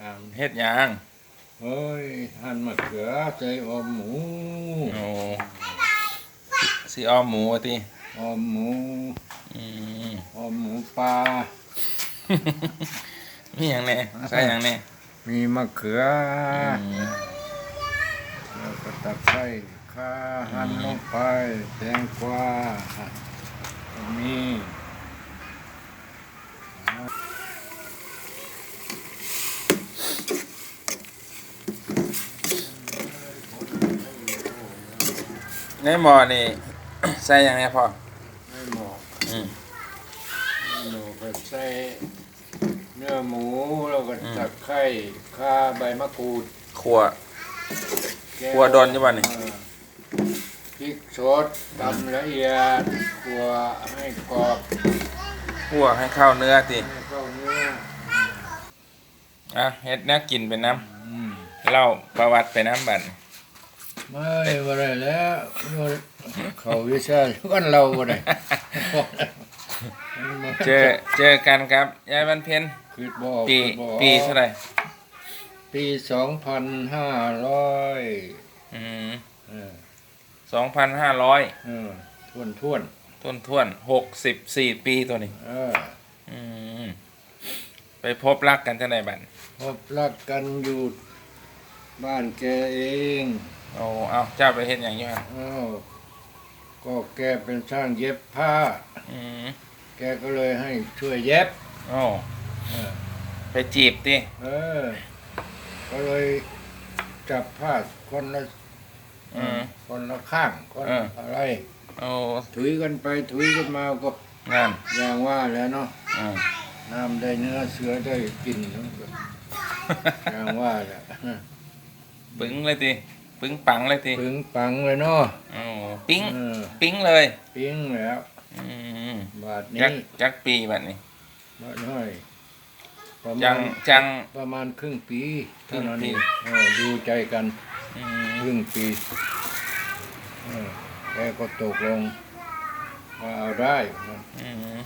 อ่าเฮ็ดหยังเฮ้ยหั่นมะเขือใจออมหมูโอ้สิอ้อมหมูว่าติออมหมูอืม ออมหมูปลามีหยังแน่ใส่หยังแน่มีมะเขืออืมแล้วก็ตะไคร้ข่าหั่นลงไปแตงกวามี ในหม้อนี่ ใส่หยังแน่พ่อไม่หมอกอืม หนูก็ใส่เนื้อหมูแล้วก็อืม ตะไคร้ข่าใบมะกรูดขัวแก้วครัวดอนอยู่บ้านนี่ เออพริกสดตำละเอียดขัวให้กรอบขัวให้เข้าเนื้อติให้เข้าเนื้ออะเฮ็ดแนวกินเป็นน้อืมำเล่าประวัติไปน้ำบัด ไม่บ่ได้แล้วบ่เขาวิชากันเราบ่ได้เจอเจอกันครับยายวันเพ็ญคิดบ่ปีคิดบ่ปีเท่าไหร่ปีสองพันห้าร้อยอืมเออสองพันห้าร้อยเออทวนทวนต้นท่วนหกสิบสี่ปีตัวนี้ๆเอออืมไปพบรักกันจังไดบัดพบรักกันอยู่บ้านแกเอง โอ้เอาเจ้าไปเฮ็ดอย่างอยู่ฮะอ้าวก็แกเป็นช่างเย็บผ้า อืมแกก็เลยให้ช่วยเย็บโอ้เออไปจีบติเออ ก็เลยจับผ้าคนละอืม คนละข้างคนเอออะไร โอ้ถุยกันไปถุยกันมาก็งานอย่างว่าแหล้วเนาะอืม น้ำได้เนื้อเสือได้กินทั้งหมดอย่างว่าแหละ ปึ้งเลยติ ปึ้งปังเลยติปึงปังเลยเนาะโอ้ปิ้งเออปิ้งเลยปิ้งแล้ว อืมบาทจันี้กจักปีบัดนี้บาทน้อยประจัมางณจัง ประมาณครึ่งปีเท่านั้นครึ่เองปี เออดูใจกันอืคมรึ่งปีเออแกก็ตกลงว่าเอาได้อืม